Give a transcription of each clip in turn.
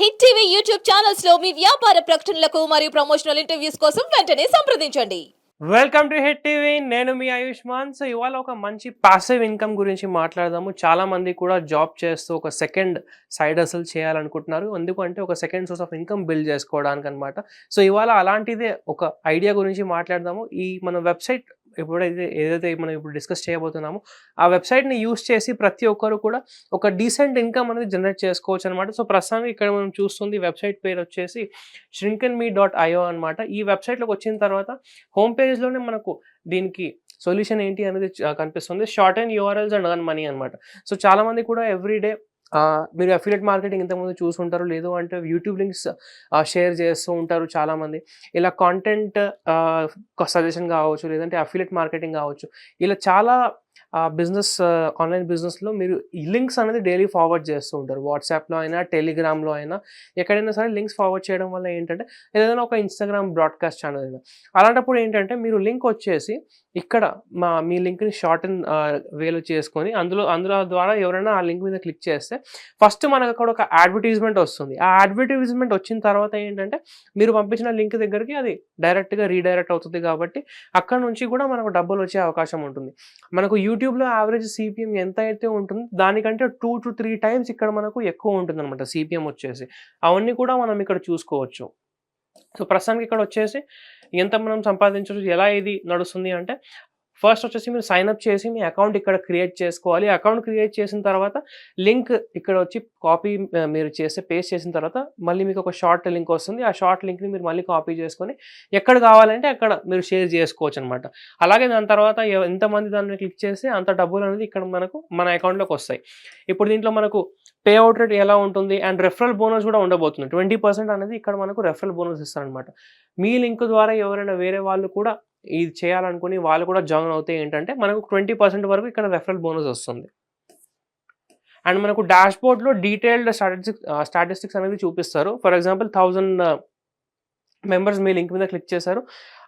Hit TV YouTube ఛానల్స్లో మీ వ్యాపార ప్రకటనలకు మరియు ప్రమోషనల్ ఇంటర్వ్యూస్ కోసం వెంటనే సంప్రదించండి. వెల్కమ్ టు హిట్ టీవీ నేను మీ ఆయుష్మాన్. సో ఇవాళ ఒక మంచి పాసివ్ ఇన్కమ్ గురించి మాట్లాడదాము. చాలా మంది కూడా జాబ్ చేస్తూ ఒక సెకండ్ సైడ్ అసలు చేయాలనుకుంటున్నారు. ఎందుకంటే ఒక second source of income build చేసుకోవడానికి అనమాట సో ఇవాళ అలాంటిదే ఒక ఐడియా గురించి మాట్లాడదాము. ఈ మన వెబ్సైట్ ఎప్పుడైతే ఏదైతే మనం ఇప్పుడు డిస్కస్ చేయబోతున్నామో ఆ వెబ్సైట్ని యూస్ చేసి ప్రతి ఒక్కరు కూడా ఒక డీసెంట్ ఇన్కమ్ అనేది జనరేట్ చేసుకోవచ్చు అనమాట సో ప్రస్తుతానికి ఇక్కడ మనం చూస్తుంది వెబ్సైట్ పేరు వచ్చేసి ష్రింకన్ మీ డాట్ ఐఓ అనమాట ఈ వెబ్సైట్లోకి వచ్చిన తర్వాత హోమ్ పేజ్లోనే మనకు దీనికి సొల్యూషన్ ఏంటి అనేది కనిపిస్తుంది. Short and URLs and earn money అనమాట సో చాలామంది కూడా ఎవ్రీడే మీరు అఫిలియట్ మార్కెటింగ్ ఇంతకుముందు చూసుంటారు లేదు అంటే యూట్యూబ్ లింక్స్ షేర్ చేస్తూ ఉంటారు చాలామంది. ఇలా కాంటెంట్ సజెషన్ కావచ్చు లేదంటే అఫిలియట్ మార్కెటింగ్ కావచ్చు. ఇలా చాలా బిజినెస్ ఆన్లైన్ బిజినెస్లో మీరు ఈ లింక్స్ అనేది డైలీ ఫార్వర్డ్ చేస్తూ ఉంటారు. వాట్సాప్లో అయినా టెలిగ్రామ్లో అయినా ఎక్కడైనా సరే లింక్స్ ఫార్వర్డ్ చేయడం వల్ల ఏంటంటే ఏదైనా ఒక ఇన్స్టాగ్రామ్ బ్రాడ్కాస్ట్ ఛానల్ అయినా. అలాంటప్పుడు ఏంటంటే మీరు లింక్ వచ్చేసి ఇక్కడ మా మీ లింక్ని షార్ట్ అండ్ వేలో చేసుకొని అందులో అందులో ద్వారా ఎవరైనా ఆ లింక్ మీద క్లిక్ చేస్తే ఫస్ట్ మనకు అక్కడ ఒక అడ్వర్టైజ్మెంట్ వస్తుంది. ఆ అడ్వర్టైజ్మెంట్ వచ్చిన తర్వాత ఏంటంటే మీరు పంపించిన లింక్ దగ్గరికి అది డైరెక్ట్గా రీడైరెక్ట్ అవుతుంది కాబట్టి అక్కడ నుంచి కూడా మనకు డబ్బులు వచ్చే అవకాశం ఉంటుంది. మనకు యూట్యూబ్లో యావరేజ్ సిపిఎం ఎంత అయితే ఉంటుందో దానికంటే టూ టు త్రీ టైమ్స్ ఇక్కడ మనకు ఎక్కువ ఉంటుంది అనమాట సిపిఎం వచ్చేసి. అవన్నీ కూడా మనం ఇక్కడ చూసుకోవచ్చు. సో ప్రస్తుతానికి ఇక్కడ వచ్చేసి ఎంత మనం సంపాదించవచ్చు ఎలా ఇది నడుస్తుంది అంటే ఫస్ట్ వచ్చేసి మీరు సైన్ అప్ చేసి మీ అకౌంట్ ఇక్కడ క్రియేట్ చేసుకోవాలి. అకౌంట్ క్రియేట్ చేసిన తర్వాత లింక్ ఇక్కడ వచ్చి కాపీ మీరు చేస్తే పేస్ట్ చేసిన తర్వాత మళ్ళీ మీకు ఒక షార్ట్ లింక్ వస్తుంది. ఆ షార్ట్ లింక్ని మీరు మళ్ళీ కాపీ చేసుకొని ఎక్కడ కావాలంటే అక్కడ మీరు షేర్ చేసుకోవచ్చు అనమాట అలాగే దాని తర్వాత ఎంతమంది దాన్ని క్లిక్ చేస్తే అంత డబ్బులు అనేది ఇక్కడ మనకు మన అకౌంట్లోకి వస్తాయి. ఇప్పుడు దీంట్లో మనకు పే అవుట్ రేట్ ఎలా ఉంటుంది అండ్ రెఫరల్ బోనస్ కూడా ఉండబోతుంది. ట్వంటీ పర్సెంట్ అనేది ఇక్కడ మనకు రెఫరల్ బోనస్ ఇస్తారనమాట మీ లింక్ ద్వారా ఎవరైనా వేరే వాళ్ళు కూడా ఇది చేయాలనుకుని వాళ్ళు కూడా జాయిన్ అవుతే ఏంటంటే మనకు ట్వంటీ పర్సెంట్ వరకు ఇక్కడ రెఫరల్ బోనస్ వస్తుంది. అండ్ మనకు డాష్బోర్డ్లో డీటెయిల్డ్ స్టాటిస్టిక్స్ స్టాటిస్టిక్స్ అనేది చూపిస్తారు. ఫర్ ఎగ్జాంపుల్ థౌజండ్ మెంబర్స్ మీ లింక్ మీద క్లిక్ చేశారు.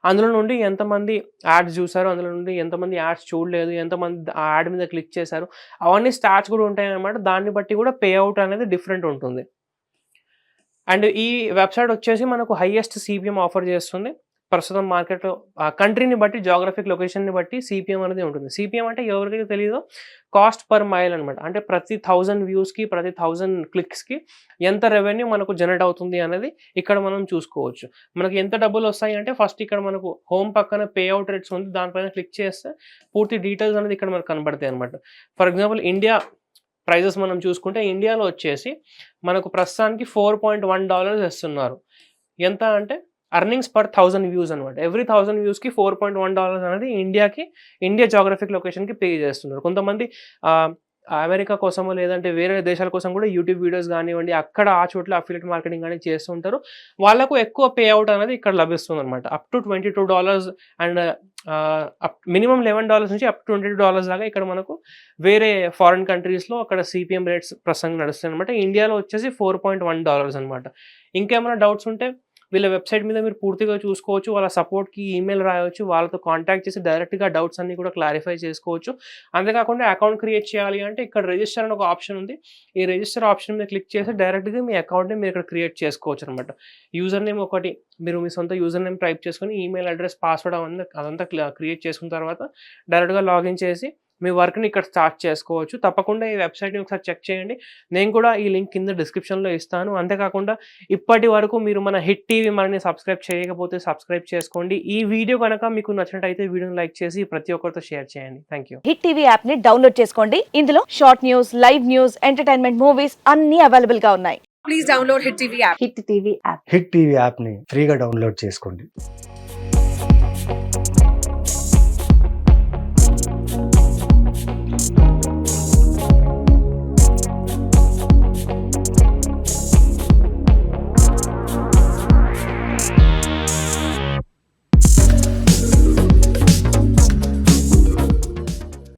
అందులో నుండి ఎంతమంది యాడ్స్ చూసారు అందులో నుండి ఎంతమంది యాడ్స్ చూడలేదు? ఎంతమంది ఆ యాడ్ మీద క్లిక్ చేశారు? అవన్నీ స్టాట్స్ కూడా ఉంటాయన్నమాట. దాన్ని బట్టి కూడా పే అవుట్ అనేది డిఫరెంట్ ఉంటుంది. అండ్ ఈ వెబ్సైట్ వచ్చేసి మనకు హైయెస్ట్ సిపిఎం ఆఫర్ చేస్తుంది. ప్రస్తుతం మార్కెట్లో ఆ కంట్రీని బట్టి జాగ్రఫిక్ లొకేషన్ని బట్టి సిపిఎం అనేది ఉంటుంది. సిపిఎం అంటే ఎవరికైతే తెలియదో కాస్ట్ పర్ మైల్ అనమాట అంటే ప్రతి థౌజండ్ వ్యూస్కి ప్రతి థౌజండ్ క్లిక్స్కి ఎంత రెవెన్యూ మనకు జనరేట్ అవుతుంది అనేది ఇక్కడ మనం చూసుకోవచ్చు. మనకి ఎంత డబ్బులు వస్తాయి అంటే ఫస్ట్ ఇక్కడ మనకు హోమ్ పక్కన పే అవుట్ రేట్స్ ఉంది. దానిపైన క్లిక్ చేస్తే పూర్తి డీటెయిల్స్ అనేది ఇక్కడ మనకు కనబడతాయి అనమాట ఫర్ ఎగ్జాంపుల్ ఇండియా ప్రైజెస్ మనం చూసుకుంటే ఇండియాలో వచ్చేసి మనకు ప్రస్తుతానికి ఫోర్ పాయింట్ వన్ డాలర్స్ ఇస్తున్నారు. ఎంత అంటే అర్నింగ్స్ పర్ థౌజండ్ వ్యూస్ అనమాట ఎవ్రీ థౌసండ్ వ్యూస్కి ఫోర్ పాయింట్ వన్ డాలర్స్ అనేది ఇండియాకి ఇండియా జాగ్రఫిక్ లొకేషన్కి పే చేస్తున్నారు. కొంతమంది అమెరికా కోసమో లేదంటే వేరే దేశాల కోసం కూడా యూట్యూబ్ వీడియోస్ కానివ్వండి అక్కడ ఆ చోట్ల అఫిలియట్ మార్కెటింగ్ అనేది చేస్తుంటారు వాళ్ళకు ఎక్కువ పే అవుట్ అనేది ఇక్కడ లభిస్తుంది అనమాట up to twenty two dollars and minimum eleven dollars నుంచి up to twenty two dollars దాకా ఇక్కడ మనకు వేరే ఫారిన్ కంట్రీస్లో అక్కడ సిపిఎం రేట్స్ ప్రసంగం నడుస్తాయి అనమాట ఇండియాలో వచ్చేసి ఫోర్ పాయింట్ వన్ డాలర్స్ అనమాట ఇంకేమైనా డౌట్స్ ఉంటే వీళ్ళ వెబ్సైట్ మీద మీరు పూర్తిగా చూసుకోవచ్చు వాళ్ళ సపోర్ట్కి ఈమెయిల్ రాయవచ్చు వాళ్ళతో కాంటాక్ట్ చేసి డైరెక్ట్గా డౌట్స్ అన్ని కూడా క్లారిఫై చేసుకోవచ్చు. అంతేకాకుండా అకౌంట్ క్రియేట్ చేయాలి అంటే ఇక్కడ రిజిస్టర్ అని ఒక ఆప్షన్ ఉంది. ఈ రిజిస్టర్ ఆప్షన్ మీద క్లిక్ చేసి డైరెక్ట్గా మీ అకౌంట్ని మీరు ఇక్కడ క్రియేట్ చేసుకోవచ్చు అనమాట యూజర్ నేమ్ ఒకటి మీరు మీ సొంత యూజర్ నేమ్ టైప్ చేసుకొని ఈమెయిల్ అడ్రస్ పాస్వర్డ్ అవంతా అదంతా క్రియేట్ చేసుకున్న తర్వాత డైరెక్ట్గా లాగిన్ చేసి మీ వర్క్ని ఇక్కడ స్టార్ట్ చేసుకోవచ్చు. తప్పకుండా ఈ వెబ్సైట్ని ఒకసారి చెక్ చేయండి. నేను కూడా ఈ లింక్ కింద డిస్క్రిప్షన్లో ఇస్తాను. అంతేకాకుండా ఇప్పటి వరకు మీరు మన హిట్ టీవీ మనని సబ్స్క్రైబ్ చేయకపోతే సబ్స్క్రైబ్ చేసుకోండి. ఈ వీడియో కనుక మీకు నచ్చినట్టయితే వీడియోని లైక్ చేసి ప్రతి ఒక్కరితో షేర్ చేయండి. Thank you. హిట్ టీవీ యాప్ని డౌన్లోడ్ చేసుకోండి. ఇందులో short news live news entertainment movies అన్ని అవైలబుల్గా ఉన్నాయి. please download Hit TV app. Hit TV app. Hit TV యాప్ని ఫ్రీగా డౌన్లోడ్ చేసుకోండి.